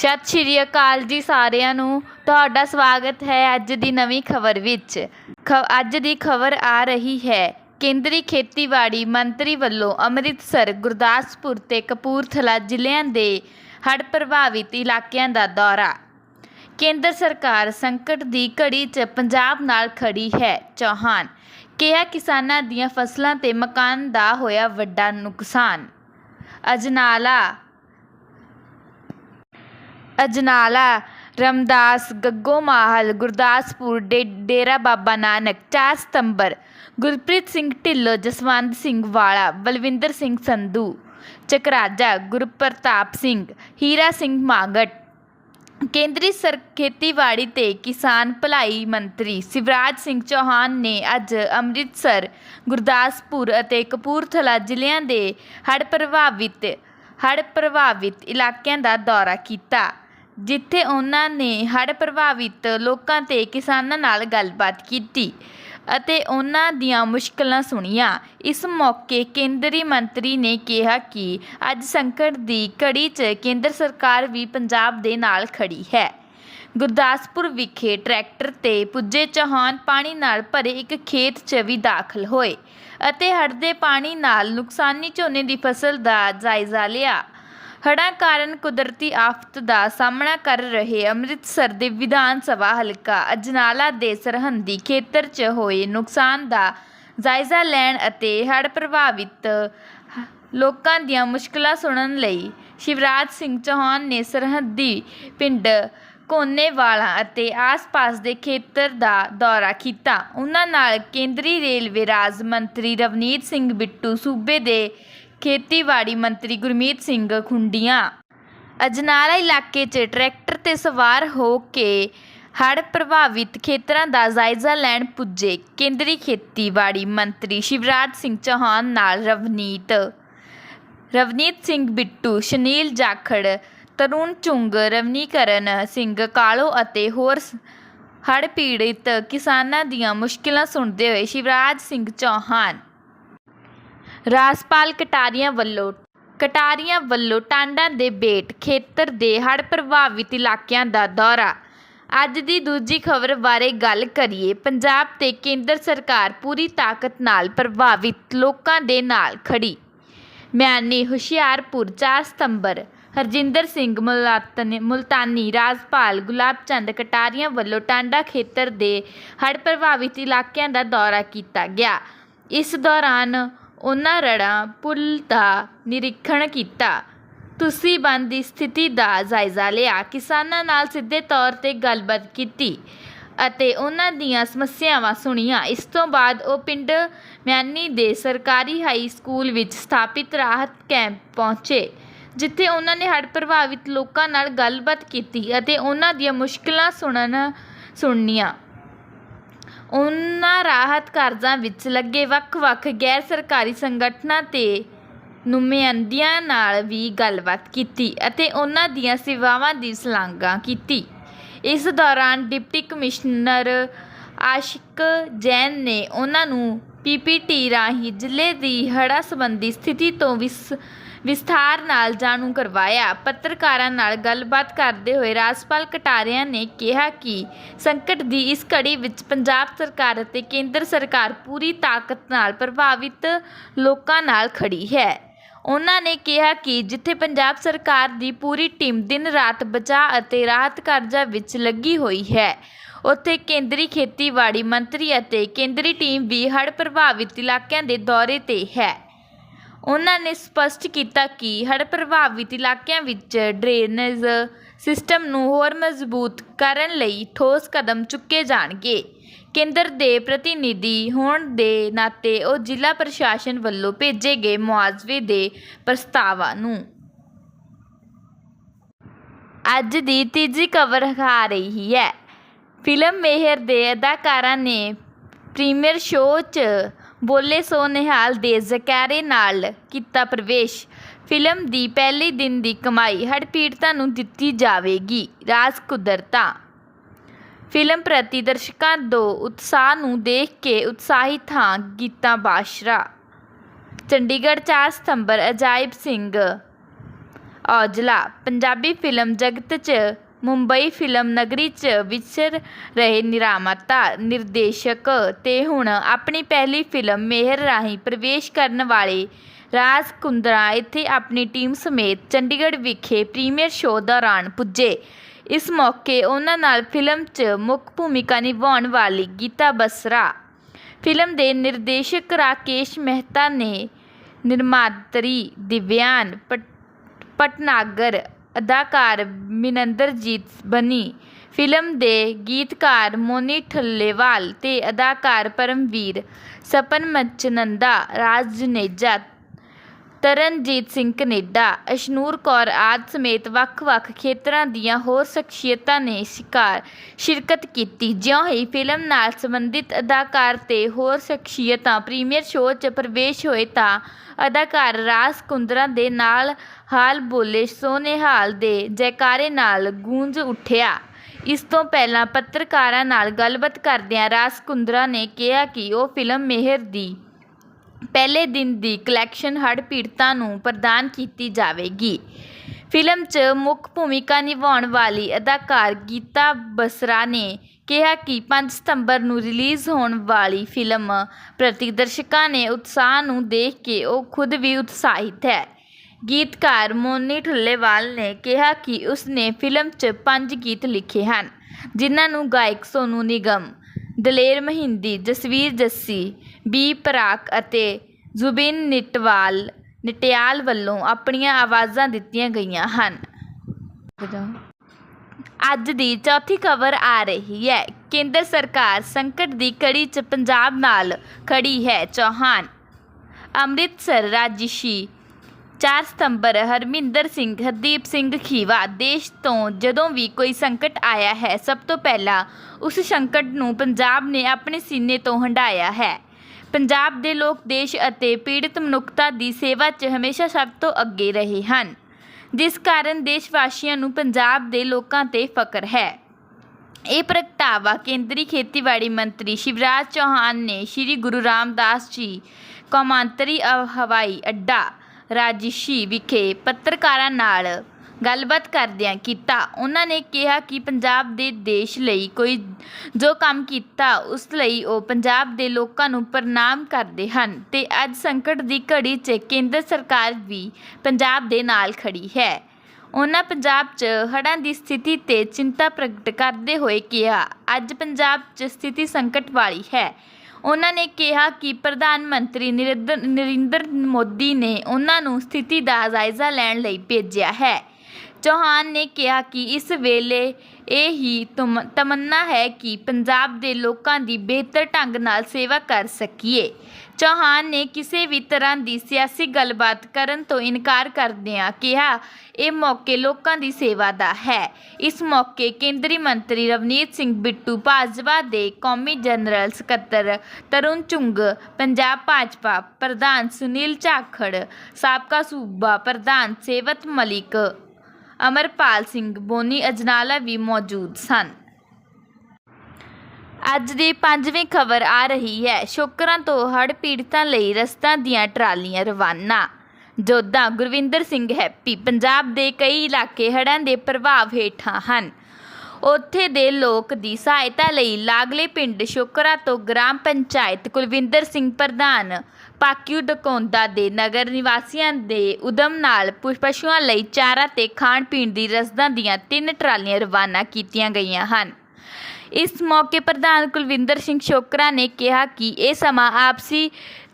ਸਤਿ ਸ਼੍ਰੀ ਅਕਾਲ ਜੀ ਸਾਰਿਆਂ ਨੂੰ। ਤੁਹਾਡਾ ਸਵਾਗਤ ਹੈ ਅੱਜ ਦੀ ਨਵੀਂ ਖਬਰ ਵਿੱਚ। ਖ, ਅੱਜ ਦੀ ਖਬਰ ਆ ਰਹੀ ਹੈ, ਕੇਂਦਰੀ ਖੇਤੀਬਾੜੀ ਮੰਤਰੀ ਵੱਲੋਂ ਅੰਮ੍ਰਿਤਸਰ, ਗੁਰਦਾਸਪੁਰ ਤੇ ਕਪੂਰਥਲਾ ਜ਼ਿਲ੍ਹਿਆਂ ਦੇ ਹੜ੍ਹ ਪ੍ਰਭਾਵਿਤ ਇਲਾਕਿਆਂ ਦਾ ਦੌਰਾ। ਕੇਂਦਰ ਸਰਕਾਰ ਸੰਕਟ ਦੀ ਘੜੀ 'ਚ ਪੰਜਾਬ ਨਾਲ ਖੜੀ ਹੈ, ਚੌਹਾਨ। ਕਿਹਾ, ਕਿਸਾਨਾਂ ਦੀਆਂ ਫਸਲਾਂ ਤੇ ਮਕਾਨ ਦਾ ਹੋਇਆ ਵੱਡਾ ਨੁਕਸਾਨ। ਅਜਨਾਲਾ ਅਜਨਾਲਾ, ਰਮਦਾਸ ਗੱਗੋਮਾਹਲ ਗੁਰਦਾਸਪੁਰ, ਡੇ, ਡੇਰਾ ਬਾਬਾ ਨਾਨਕ 4 ਸਤੰਬਰ, ਗੁਰਪ੍ਰੀਤ ਸਿੰਘ ਢਿੱਲੋਂ, ਜਸਵੰਤ ਸਿੰਘ ਵਾਲਾ, ਬਲਵਿੰਦਰ ਸਿੰਘ ਸੰਧੂ, ਚਕਰਾਜਾ, ਗੁਰਪ੍ਰਤਾਪ ਸਿੰਘ, ਹੀਰਾ ਸਿੰਘ ਮਾਗਟ, ਕੇਂਦਰੀ ਸਰ, ਖੇਤੀਬਾੜੀ ਤੇ ਕਿਸਾਨ ਭਲਾਈ ਮੰਤਰੀ ਸ਼ਿਵਰਾਜ ਸਿੰਘ ਚੌਹਾਨ ਨੇ ਅੱਜ ਅੰਮ੍ਰਿਤਸਰ, ਗੁਰਦਾਸਪੁਰ ਅਤੇ ਕਪੂਰਥਲਾ ਜ਼ਿਲ੍ਹਿਆਂ ਦੇ ਹੜ੍ਹ ਪ੍ਰਭਾਵਿਤ ਹੜ੍ਹ ਪ੍ਰਭਾਵਿਤ ਇਲਾਕਿਆਂ ਦਾ ਦੌਰਾ ਕੀਤਾ। ਜਿੱਥੇ ਉਹਨਾਂ ਨੇ ਹੜ੍ਹ ਪ੍ਰਭਾਵਿਤ ਲੋਕਾਂ ਤੇ ਕਿਸਾਨਾਂ ਨਾਲ ਗੱਲਬਾਤ ਕੀਤੀ ਅਤੇ ਉਹਨਾਂ ਦੀਆਂ ਮੁਸ਼ਕਲਾਂ ਸੁਣੀਆਂ। ਇਸ ਮੌਕੇ ਕੇਂਦਰੀ ਮੰਤਰੀ ਨੇ ਕਿਹਾ ਕਿ ਅੱਜ ਸੰਕਟ ਦੀ ਘੜੀ 'ਚ ਕੇਂਦਰ ਸਰਕਾਰ ਵੀ ਪੰਜਾਬ ਦੇ ਨਾਲ ਖੜ੍ਹੀ ਹੈ। ਗੁਰਦਾਸਪੁਰ ਵਿਖੇ ਟਰੈਕਟਰ ਤੇ ਪੁੱਜੇ ਚੌਹਾਨ ਪਾਣੀ ਨਾਲ ਭਰੇ ਇੱਕ ਖੇਤ 'ਚ ਵੀ ਦਾਖਲ ਹੋਏ ਅਤੇ ਹੜ੍ਹ ਦੇ ਪਾਣੀ ਨਾਲ ਨੁਕਸਾਨੀ ਝੋਨੇ ਦੀ ਫਸਲ ਦਾ ਜਾਇਜ਼ਾ ਲਿਆ। ਹੜ੍ਹਾਂ ਕਾਰਨ ਕੁਦਰਤੀ ਆਫਤ ਦਾ ਸਾਹਮਣਾ ਕਰ ਰਹੇ ਅੰਮ੍ਰਿਤਸਰ ਦੇ ਵਿਧਾਨ ਸਭਾ ਹਲਕਾ ਅਜਨਾਲਾ ਦੇ ਸਰਹੱਦੀ ਖੇਤਰ 'ਚ ਹੋਏ ਨੁਕਸਾਨ ਦਾ ਜਾਇਜ਼ਾ ਲੈਣ ਅਤੇ ਹੜ੍ਹ ਪ੍ਰਭਾਵਿਤ ਲੋਕਾਂ ਦੀਆਂ ਮੁਸ਼ਕਲਾਂ ਸੁਣਨ ਲਈ ਸ਼ਿਵਰਾਜ ਸਿੰਘ ਚੌਹਾਨ ਨੇ ਸਰਹੱਦੀ ਪਿੰਡ ਕੋਨੇਵਾਲਾ ਅਤੇ ਆਸ-ਪਾਸ ਦੇ ਖੇਤਰ ਦਾ ਦੌਰਾ ਕੀਤਾ। ਉਹਨਾਂ ਨਾਲ ਕੇਂਦਰੀ ਰੇਲਵੇ ਰਾਜ ਮੰਤਰੀ ਰਵਨੀਤ ਸਿੰਘ ਬਿੱਟੂ ਸੂਬੇ ਦੇ ਖੇਤੀਬਾੜੀ ਮੰਤਰੀ ਗੁਰਮੀਤ ਸਿੰਘ ਖੁੰਡੀਆਂ। ਅਜਨਾਲਾ ਇਲਾਕੇ 'ਚ ਟਰੈਕਟਰ ਤੇ ਸਵਾਰ ਹੋ ਕੇ ਹੜ੍ਹ ਪ੍ਰਭਾਵਿਤ ਖੇਤਰਾਂ ਦਾ ਜਾਇਜ਼ਾ ਲੈਣ ਪੁੱਜੇ ਕੇਂਦਰੀ ਖੇਤੀਬਾੜੀ ਮੰਤਰੀ ਸ਼ਿਵਰਾਜ ਸਿੰਘ ਚੌਹਾਨ ਨਾਲ ਰਵਨੀਤ। ਰਵਨੀਤ ਸਿੰਘ ਬਿੱਟੂ, ਸ਼ਨੀਲ ਜਾਖੜ, ਤਰੁਣ ਚੁੰਗ ਰਵਨੀਕਰਨ ਸਿੰਘ ਕਾਲੋ ਅਤੇ ਹੋਰ ਸ- ਹੜ੍ਹ ਪੀੜਿਤ ਕਿਸਾਨਾਂ ਦੀਆਂ ਮੁਸ਼ਕਿਲਾਂ ਸੁਣਦੇ ਹੋਏ ਸ਼ਿਵਰਾਜ ਸਿੰਘ ਚੌਹਾਨ ਰਾਜਪਾਲ ਕਟਾਰੀਆਂ ਵੱਲੋਂ ਕਟਾਰੀਆਂ ਵੱਲੋਂ ਟਾਂਡਾ ਦੇ ਬੇਟ ਖੇਤਰ ਦੇ ਹੜ੍ਹ ਪ੍ਰਭਾਵਿਤ ਇਲਾਕਿਆਂ ਦਾ ਦੌਰਾ। ਅੱਜ ਦੀ ਦੂਜੀ ਖਬਰ ਬਾਰੇ ਗੱਲ ਕਰੀਏ, ਪੰਜਾਬ ਤੇ ਕੇਂਦਰ ਸਰਕਾਰ ਪੂਰੀ ਤਾਕਤ ਨਾਲ ਪ੍ਰਭਾਵਿਤ ਲੋਕਾਂ ਦੇ ਨਾਲ ਖੜੀ ਮਿਆਨੀ ਹੁਸ਼ਿਆਰਪੁਰ 4 ਸਤੰਬਰ, ਹਰਜਿੰਦਰ ਸਿੰਘ ਮੁਲਾਤਨ, ਮੁਲਤਾਨੀ, ਰਾਜਪਾਲ, ਗੁਲਾਬ ਚੰਦ ਕਟਾਰੀਆਂ ਵੱਲੋਂ ਟਾਂਡਾ ਖੇਤਰ ਦੇ ਹੜ੍ਹ ਪ੍ਰਭਾਵਿਤ ਇਲਾਕਿਆਂ ਦਾ ਦੌਰਾ ਕੀਤਾ ਗਿਆ। ਇਸ ਦੌਰਾਨ ਉਹਨਾਂ ਰੜਾਂ ਪੁਲ ਦਾ ਨਿਰੀਖਣ ਕੀਤਾ। ਤੁਸੀਂ ਬੰਦ ਦੀ ਸਥਿਤੀ ਦਾ ਜਾਇਜ਼ਾ ਲਿਆ। ਕਿਸਾਨਾਂ ਨਾਲ ਸਿੱਧੇ ਤੌਰ ਤੇ ਗੱਲਬਾਤ ਕੀਤੀ ਅਤੇ ਉਹਨਾਂ ਦੀਆਂ ਸਮੱਸਿਆਵਾਂ ਸੁਣੀਆਂ। ਇਸ ਤੋਂ ਬਾਅਦ ਉਹ ਪਿੰਡ ਮਿਆਨੀ ਦੇ ਸਰਕਾਰੀ ਹਾਈ ਸਕੂਲ ਵਿੱਚ ਸਥਾਪਿਤ ਰਾਹਤ ਕੈਂਪ ਪਹੁੰਚੇ, ਜਿੱਥੇ ਉਹਨਾਂ ਨੇ ਹੜ੍ਹ ਪ੍ਰਭਾਵਿਤ ਲੋਕਾਂ ਨਾਲ ਗੱਲਬਾਤ ਕੀਤੀ ਅਤੇ ਉਹਨਾਂ ਦੀਆਂ ਮੁਸ਼ਕਲਾਂ ਸੁਣਨ, ਸੁਣਨੀਆਂ। ਉਹਨਾਂ ਰਾਹਤ ਕਾਰਜਾਂ ਵਿੱਚ ਲੱਗੇ ਵੱਖ-ਵੱਖ ਗੈਰ ਸਰਕਾਰੀ ਸੰਗਠਨਾਂ ਤੇ ਨੁਮਾਇੰਦਿਆਂ ਨਾਲ ਵੀ ਗੱਲਬਾਤ ਕੀਤੀ ਅਤੇ ਉਹਨਾਂ ਦੀਆਂ ਸੇਵਾਵਾਂ ਦੀ ਸ਼ਲਾਘਾ ਕੀਤੀ। ਇਸ ਦੌਰਾਨ ਡਿਪਟੀ ਕਮਿਸ਼ਨਰ ਆਸ਼ਿਕ ਜੈਨ ਨੇ ਉਹਨਾਂ ਨੂੰ ਪੀਪੀਟੀ ਰਾਹੀਂ ਜ਼ਿਲ੍ਹੇ ਦੀ ਹੜ੍ਹਾਂ ਸੰਬੰਧੀ ਸਥਿਤੀ ਤੋਂ ਵਿਸ ਵਿਸਥਾਰ ਨਾਲ ਜਾਣੂ ਕਰਵਾਇਆ। ਪੱਤਰਕਾਰਾਂ ਨਾਲ ਗੱਲਬਾਤ ਕਰਦੇ ਹੋਏ ਰਾਜਪਾਲ ਕਟਾਰੀਆ ਨੇ ਕਿਹਾ ਕਿ ਸੰਕਟ ਦੀ ਇਸ ਘੜੀ ਵਿੱਚ ਪੰਜਾਬ ਸਰਕਾਰ ਅਤੇ ਕੇਂਦਰ ਸਰਕਾਰ ਪੂਰੀ ਤਾਕਤ ਨਾਲ ਪ੍ਰਭਾਵਿਤ ਲੋਕਾਂ ਨਾਲ ਖੜੀ ਹੈ। ਉਹਨਾਂ ਨੇ ਕਿਹਾ ਕਿ ਜਿੱਥੇ ਪੰਜਾਬ ਸਰਕਾਰ ਦੀ ਪੂਰੀ ਟੀਮ ਦਿਨ ਰਾਤ ਬਚਾਅ ਅਤੇ ਰਾਹਤ ਕਾਰਜਾਂ ਵਿੱਚ ਲੱਗੀ ਹੋਈ ਹੈ, ਉੱਥੇ ਕੇਂਦਰੀ ਖੇਤੀਬਾੜੀ ਮੰਤਰੀ ਅਤੇ ਕੇਂਦਰੀ ਟੀਮ ਵੀ ਹੜ੍ਹ ਪ੍ਰਭਾਵਿਤ ਇਲਾਕਿਆਂ ਦੇ ਦੌਰੇ ਤੇ ਹੈ। ਉਹਨਾਂ ਨੇ ਸਪਸ਼ਟ ਕੀਤਾ ਕਿ ਹੜ੍ਹ ਪ੍ਰਭਾਵਿਤ ਇਲਾਕਿਆਂ ਵਿੱਚ ਡਰੇਨੇਜ ਸਿਸਟਮ ਨੂੰ ਹੋਰ ਮਜ਼ਬੂਤ ਕਰਨ ਲਈ ਠੋਸ ਕਦਮ ਚੁੱਕੇ ਜਾਣਗੇ। ਕੇਂਦਰ ਦੇ ਪ੍ਰਤੀਨਿਧੀ ਹੋਣ ਦੇ ਨਾਤੇ ਉਹ ਜ਼ਿਲ੍ਹਾ ਪ੍ਰਸ਼ਾਸਨ ਵੱਲੋਂ ਭੇਜੇ ਗਏ ਮੁਆਵਜ਼ੇ ਦੇ ਪ੍ਰਸਤਾਵਾਂ ਨੂੰ ਅੱਜ ਦੀ ਤੀਜੀ ਖਬਰ ਆ ਰਹੀ ਹੈ। ਫਿਲਮ ਮੇਹਰ ਦੇ ਅਦਾਕਾਰਾਂ ਨੇ ਪ੍ਰੀਮੀਅਰ ਸ਼ੋਅ 'ਚ ਬੋਲੇ ਸੋ ਨਿਹਾਲ ਦੇ ਜ਼ਕਾਰੇ ਨਾਲ ਕੀਤਾ ਪ੍ਰਵੇਸ਼। ਫਿਲਮ ਦੀ ਪਹਿਲੇ ਦਿਨ ਦੀ ਕਮਾਈ ਹੜ੍ਹ ਪੀੜਤਾਂ ਨੂੰ ਦਿੱਤੀ ਜਾਵੇਗੀ। ਰਾਜ ਕੁਦਰਤਾਂ। ਫਿਲਮ ਪ੍ਰਤੀ ਦਰਸ਼ਕਾਂ ਦੋ ਉਤਸ਼ਾਹ ਨੂੰ ਦੇਖ ਕੇ ਉਤਸ਼ਾਹਿਤ ਹਾਂ, ਗੀਤਾ ਬਾਸ਼ਰਾ। ਚੰਡੀਗੜ੍ਹ 4 ਸਤੰਬਰ, ਅਜਾਇਬ ਸਿੰਘ ਔਜਲਾ। ਪੰਜਾਬੀ ਫਿਲਮ ਜਗਤ 'ਚ ਮੁੰਬਈ ਫਿਲਮ ਨਗਰੀ 'ਚ ਵਿਚਰ ਰਹੇ ਨਿਰਮਾਤਾ ਨਿਰਦੇਸ਼ਕ ਤੇ ਹੁਣ ਆਪਣੀ ਪਹਿਲੀ ਫਿਲਮ ਮਿਹਰ ਰਾਹੀਂ ਪ੍ਰਵੇਸ਼ ਕਰਨ ਵਾਲੇ ਰਾਜ ਕੁੰਦਰਾ ਇੱਥੇ ਆਪਣੀ ਟੀਮ ਸਮੇਤ ਚੰਡੀਗੜ੍ਹ ਵਿਖੇ ਪ੍ਰੀਮੀਅਰ ਸ਼ੋਅ ਦੌਰਾਨ ਪੁੱਜੇ। ਇਸ ਮੌਕੇ ਉਹਨਾਂ ਨਾਲ ਫਿਲਮ 'ਚ ਮੁੱਖ ਭੂਮਿਕਾ ਨਿਭਾਉਣ ਵਾਲੀ ਗੀਤਾ ਬਸਰਾ, ਫਿਲਮ ਦੇ ਨਿਰਦੇਸ਼ਕ ਰਾਕੇਸ਼ ਮਹਿਤਾ ਨੇ ਨਿਰਮਾਤਰੀ ਦਿਵਿਆਨ ਪਟ ਭਟਨਾਗਰ ਅਦਾਕਾਰ ਮਨਿੰਦਰਜੀਤ ਬਣੀ ਫਿਲਮ ਦੇ ਗੀਤਕਾਰ ਮੋਨੀ ਠੱਲੇਵਾਲ ਤੇ ਅਦਾਕਾਰ ਪਰਮਵੀਰ। ਸਪਨ ਮਚਨੰਦਾ, ਰਾਜ ਜਨੇਜਾ ਤਰਨਜੀਤ ਸਿੰਘ ਕਨੇਡਾ, ਅਸ਼ਨੂਰ ਕੌਰ ਆਦਿ ਸਮੇਤ ਵੱਖ-ਵੱਖ ਖੇਤਰਾਂ ਦੀਆਂ ਹੋਰ ਸ਼ਖਸੀਅਤਾਂ ਨੇ ਸ਼ਿਕਾਰ, ਸ਼ਿਰਕਤ ਕੀਤੀ। ਜਿਉਂ ਹੀ ਫਿਲਮ ਨਾਲ ਸੰਬੰਧਿਤ ਅਦਾਕਾਰ ਤੇ ਹੋਰ ਸ਼ਖਸੀਅਤਾਂ ਪ੍ਰੀਮੀਅਰ ਸ਼ੋਅ 'ਚ ਪ੍ਰਵੇਸ਼ ਹੋਏ ਤਾਂ ਅਦਾਕਾਰ ਰਾਜ ਕੁੰਦਰਾ ਦੇ ਨਾਲ ਹਾਲ ਬੋਲੇ ਸੋਨੇਹਾਲ ਦੇ ਜੈਕਾਰੇ ਨਾਲ ਗੂੰਜ ਉੱਠਿਆ। ਇਸ ਤੋਂ ਪਹਿਲਾਂ ਪੱਤਰਕਾਰਾਂ ਨਾਲ ਗੱਲਬਾਤ ਕਰਦਿਆਂ ਰਾਜ ਕੁੰਦਰਾ ਨੇ ਕਿਹਾ ਕਿ ਉਹ ਫਿਲਮ ਮਿਹਰ ਦੀ ਪਹਿਲੇ ਦਿਨ ਦੀ ਕਲੈਕਸ਼ਨ ਹੜ੍ਹ ਪੀੜਤਾਂ ਨੂੰ ਪ੍ਰਦਾਨ ਕੀਤੀ ਜਾਵੇਗੀ। ਫਿਲਮ 'ਚ ਮੁੱਖ ਭੂਮਿਕਾ ਨਿਭਾਉਣ ਵਾਲੀ ਅਦਾਕਾਰ ਗੀਤਾ ਬਸਰਾ ਨੇ ਕਿਹਾ ਕਿ ਪੰਜ ਸਤੰਬਰ ਨੂੰ ਰਿਲੀਜ਼ ਹੋਣ ਵਾਲੀ ਫਿਲਮ ਪ੍ਰਤੀ ਦਰਸ਼ਕਾਂ ਨੇ ਉਤਸ਼ਾਹ ਨੂੰ ਦੇਖ ਕੇ ਉਹ ਖੁਦ ਵੀ ਉਤਸ਼ਾਹਿਤ ਹੈ। ਗੀਤਕਾਰ ਮੋਨੀ ਠੁੱਲੇਵਾਲ ਨੇ ਕਿਹਾ ਕਿ ਉਸ ਨੇ ਫਿਲਮ 'ਚ ਪੰਜ ਗੀਤ ਲਿਖੇ ਹਨ, ਜਿਨ੍ਹਾਂ ਨੂੰ ਗਾਇਕ ਸੋਨੂ ਨਿਗਮ, ਦਲੇਰ ਮਹਿੰਦੀ, ਜਸਵੀਰ ਜੱਸੀ ਬੀ ਪਰਾਕ ਅਤੇ ਜ਼ੁਬਿਨ ਨਿਟਵਾਲ, ਨਟਿਆਲ ਵੱਲੋਂ ਆਪਣੀਆਂ ਆਵਾਜ਼ਾਂ ਦਿੱਤੀਆਂ ਗਈਆਂ ਹਨ। ਅੱਜ ਦੀ ਚੌਥੀ ਖਬਰ ਆ ਰਹੀ ਹੈ। ਕੇਂਦਰ ਸਰਕਾਰ ਸੰਕਟ ਦੀ ਕੜੀ 'ਚ ਪੰਜਾਬ ਨਾਲ ਖੜੀ ਹੈ ਚੌਹਾਨ। ਅੰਮ੍ਰਿਤਸਰ ਰਾਜਸ਼ੀ 4 ਸਤੰਬਰ ਹਰਮਿੰਦਰ ਸਿੰਘ, ਹਰਦੀਪ ਸਿੰਘ ਖੀਵਾ ਦੇਸ਼ ਤੋਂ ਜਦੋਂ ਵੀ ਕੋਈ ਸੰਕਟ ਆਇਆ ਹੈ, ਸਭ ਤੋਂ ਪਹਿਲਾਂ ਉਸ ਸੰਕਟ ਨੂੰ ਪੰਜਾਬ ਨੇ ਆਪਣੇ ਸੀਨੇ ਤੋਂ ਹੰਢਾਇਆ ਹੈ। ਪੰਜਾਬ ਦੇ ਲੋਕ ਦੇਸ਼ ਅਤੇ ਪੀੜਤ ਮਨੁੱਖਤਾ ਦੀ ਸੇਵਾ 'ਚ ਹਮੇਸ਼ਾ ਸਭ ਤੋਂ ਅੱਗੇ ਰਹੇ ਹਨ। ਜਿਸ ਕਾਰਨ ਦੇਸ਼ ਵਾਸੀਆਂ ਨੂੰ ਪੰਜਾਬ ਦੇ ਲੋਕਾਂ ਤੇ ਫਕਰ ਹੈ। ਇਹ ਪ੍ਰਗਟਾਵਾ ਕੇਂਦਰੀ ਖੇਤੀਬਾੜੀ ਮੰਤਰੀ ਸ਼ਿਵਰਾਜ ਚੌਹਾਨ ਨੇ ਸ੍ਰੀ ਗੁਰੂ ਰਾਮਦਾਸ ਜੀ ਕੌਮਾਂਤਰੀ ਹਵਾਈ ਅੱਡਾ ਰਾਜਸ਼ੀ ਵਿਖੇ ਪੱਤਰਕਾਰਾਂ ਨਾਲ ਗੱਲਬਾਤ ਕਰਦਿਆਂ ਕੀਤਾ। ਉਹਨਾਂ ਨੇ ਕਿਹਾ ਕਿ ਪੰਜਾਬ ਦੇ ਦੇਸ਼ ਲਈ ਕੋਈ ਜੋ ਕੰਮ ਕੀਤਾ, ਉਸ ਲਈ ਉਹ ਪੰਜਾਬ ਦੇ ਲੋਕਾਂ ਨੂੰ ਪ੍ਰਣਾਮ ਕਰਦੇ ਹਨ। ਤੇ ਅੱਜ ਸੰਕਟ ਦੀ ਘੜੀ 'ਚ ਕੇਂਦਰ ਸਰਕਾਰ ਵੀ ਪੰਜਾਬ ਦੇ ਨਾਲ ਖੜੀ ਹੈ। ਉਹਨਾਂ ਪੰਜਾਬ 'ਚ ਹੜ੍ਹਾਂ ਦੀ ਸਥਿਤੀ ਤੇ ਚਿੰਤਾ ਪ੍ਰਗਟ ਕਰਦੇ ਹੋਏ ਕਿਹਾ, ਅੱਜ ਪੰਜਾਬ 'ਚ ਸਥਿਤੀ ਸੰਕਟ ਵਾਲੀ ਹੈ। ਉਹਨਾਂ ਨੇ ਕਿਹਾ ਕਿ ਪ੍ਰਧਾਨ ਮੰਤਰੀ ਨਰਿੰਦਰ ਨਰਿੰਦਰ ਮੋਦੀ ਨੇ ਉਹਨਾਂ ਨੂੰ ਸਥਿਤੀ ਦਾ ਜਾਇਜ਼ਾ ਲੈਣ ਲਈ ਭੇਜਿਆ ਹੈ। ਚੌਹਾਨ ਨੇ ਕਿਹਾ ਕਿ ਇਸ ਵੇਲੇ ਇਹ ਹੀ ਤਮ, ਤਮੰਨਾ ਹੈ ਕਿ ਪੰਜਾਬ ਦੇ ਲੋਕਾਂ ਦੀ ਬਿਹਤਰ ਢੰਗ ਨਾਲ ਸੇਵਾ ਕਰ ਸਕੀਏ। ਚੌਹਾਨ ਨੇ ਕਿਸੇ ਵੀ ਤਰ੍ਹਾਂ ਦੀ ਸਿਆਸੀ ਗੱਲਬਾਤ ਕਰਨ ਤੋਂ ਇਨਕਾਰ ਕਰਦਿਆਂ ਕਿਹਾ, ਇਹ ਮੌਕੇ ਲੋਕਾਂ ਦੀ ਸੇਵਾ ਦਾ ਹੈ। ਇਸ ਮੌਕੇ ਕੇਂਦਰੀ ਮੰਤਰੀ ਰਵਨੀਤ ਸਿੰਘ ਬਿੱਟੂ, ਭਾਜਪਾ ਦੇ ਕੌਮੀ ਜਨਰਲ ਸਕੱਤਰ ਤਰੁਣ ਚੁੰਗ ਪੰਜਾਬ ਭਾਜਪਾ ਪ੍ਰਧਾਨ ਸੁਨੀਲ ਝਾਖੜ, ਸਾਬਕਾ ਸੂਬਾ ਪ੍ਰਧਾਨ ਸੇਵਤ ਮਲਿਕ ਅਮਰਪਾਲ ਸਿੰਘ, ਬੋਨੀ ਅਜਨਾਲਾ ਵੀ ਮੌਜੂਦ ਸਨ। ਅੱਜ ਦੀ ਪੰਜਵੀਂ ਖਬਰ ਆ ਰਹੀ ਹੈ। ਸ਼ੋਕਰਾਂ ਤੋਂ ਹੜ੍ਹ ਪੀੜਤਾਂ ਲਈ ਰਸਤਾ ਦੀਆਂ ਟਰਾਲੀਆਂ ਰਵਾਨਾ। ਜੋਧਾ ਗੁਰਵਿੰਦਰ ਸਿੰਘ ਹੈਪੀ, ਪੰਜਾਬ ਦੇ ਕਈ ਇਲਾਕੇ ਹੜ੍ਹਾਂ ਦੇ ਪ੍ਰਭਾਵ ਹੇਠਾਂ ਹਨ। ਉੱਥੇ ਦੇ ਲੋਕ ਦੀ ਸਹਾਇਤਾ ਲਈ ਲਾਗਲੇ ਪਿੰਡ ਸ਼ੋਕਰਾ ਤੋਂ ਗ੍ਰਾਮ ਪੰਚਾਇਤ ਕੁਲਵਿੰਦਰ ਸਿੰਘ ਪ੍ਰਧਾਨ ਪਾਕਿਊ ਡਕੌਂਦਾ ਦੇ ਨਗਰ ਨਿਵਾਸੀਆਂ ਦੇ ਉਦਮ ਨਾਲ ਪਸ਼ੂਆਂ ਲਈ ਚਾਰਾ ਤੇ ਖਾਣ ਪੀਣ ਦੀ ਰਸਦਾਂ ਦੀਆਂ ਤਿੰਨ ਟਰਾਲੀਆਂ ਰਵਾਨਾ ਕੀਤੀਆਂ ਗਈਆਂ ਹਨ। ਇਸ ਮੌਕੇ ਪ੍ਰਧਾਨ ਕੁਲਵਿੰਦਰ ਸਿੰਘ ਸ਼ੋਕਰਾ ਨੇ ਕਿਹਾ ਕਿ ਇਹ ਸਮਾਂ ਆਪਸੀ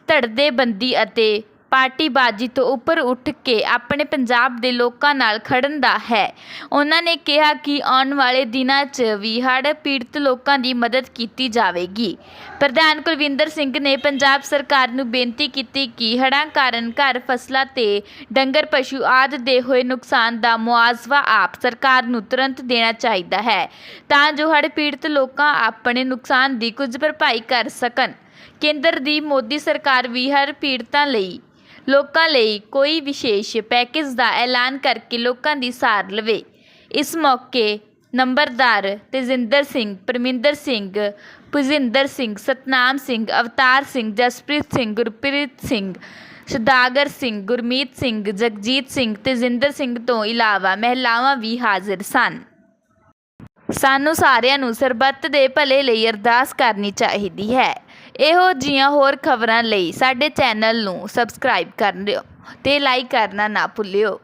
ਧੜਦੇਬੰਦੀ ਅਤੇ ਪਾਰਟੀਬਾਜ਼ੀ ਤੋਂ ਉੱਪਰ ਉੱਠ ਕੇ ਆਪਣੇ ਪੰਜਾਬ ਦੇ ਲੋਕਾਂ ਨਾਲ ਖੜਨ ਦਾ ਹੈ। ਉਹਨਾਂ ਨੇ ਕਿਹਾ ਕਿ ਆਉਣ ਵਾਲੇ ਦਿਨਾਂ 'ਚ ਵੀ ਹੜ੍ਹ ਪੀੜਤ ਲੋਕਾਂ ਦੀ ਮਦਦ ਕੀਤੀ ਜਾਵੇਗੀ। ਪ੍ਰਧਾਨ ਕੁਲਵਿੰਦਰ ਸਿੰਘ ਨੇ ਪੰਜਾਬ ਸਰਕਾਰ ਨੂੰ ਬੇਨਤੀ ਕੀਤੀ ਕਿ ਹੜ੍ਹਾਂ ਕਾਰਨ ਘਰ ਫਸਲਾਂ ਤੇ ਡੰਗਰ ਪਸ਼ੂ ਆਦਿ ਦੇ ਹੋਏ ਨੁਕਸਾਨ ਦਾ ਮੁਆਵਜ਼ਾ ਆਪ ਸਰਕਾਰ ਨੂੰ ਤੁਰੰਤ ਦੇਣਾ ਚਾਹੀਦਾ ਹੈ ਤਾਂ ਜੋ ਹੜ੍ਹ ਪੀੜਤ ਲੋਕਾਂ ਆਪਣੇ ਨੁਕਸਾਨ ਦੀ ਕੁਝ ਭਰਪਾਈ ਕਰ ਸਕਣ। ਕੇਂਦਰ ਦੀ ਮੋਦੀ ਸਰਕਾਰ ਵੀ ਹਰ ਪੀੜਤਾਂ ਲਈ ਲੋਕਾਂ ਲਈ ਕੋਈ ਵਿਸ਼ੇਸ਼ ਪੈਕੇਜ ਦਾ ਐਲਾਨ ਕਰਕੇ ਲੋਕਾਂ ਦੀ ਸਾਰ ਲਵੇ। ਇਸ ਮੌਕੇ ਨੰਬਰਦਾਰ ਤੇਜਿੰਦਰ ਸਿੰਘ, ਪਰਮਿੰਦਰ ਸਿੰਘ, ਭੁਜਿੰਦਰ ਸਿੰਘ, ਸਤਨਾਮ ਸਿੰਘ, ਅਵਤਾਰ ਸਿੰਘ, ਜਸਪ੍ਰੀਤ ਸਿੰਘ, ਗੁਰਪ੍ਰੀਤ ਸਿੰਘ, ਸੁਦਾਗਰ ਸਿੰਘ, ਗੁਰਮੀਤ ਸਿੰਘ, ਜਗਜੀਤ ਸਿੰਘ, ਤੇਜਿੰਦਰ ਸਿੰਘ ਤੋਂ ਇਲਾਵਾ ਮਹਿਲਾਵਾਂ ਵੀ ਹਾਜ਼ਰ ਸਨ। ਸਾਨੂੰ ਸਾਰਿਆਂ ਨੂੰ ਸਰਬੱਤ ਦੇ ਭਲੇ ਲਈ ਅਰਦਾਸ ਕਰਨੀ ਚਾਹੀਦੀ ਹੈ। ਇਹੋ ਜਿਹੀਆਂ ਹੋਰ ਖਬਰਾਂ ਲਈ ਸਾਡੇ ਚੈਨਲ ਨੂੰ ਸਬਸਕ੍ਰਾਈਬ ਕਰ ਲਿਓ ਅਤੇ ਲਾਈਕ ਕਰਨਾ ਨਾ ਭੁੱਲਿਓ।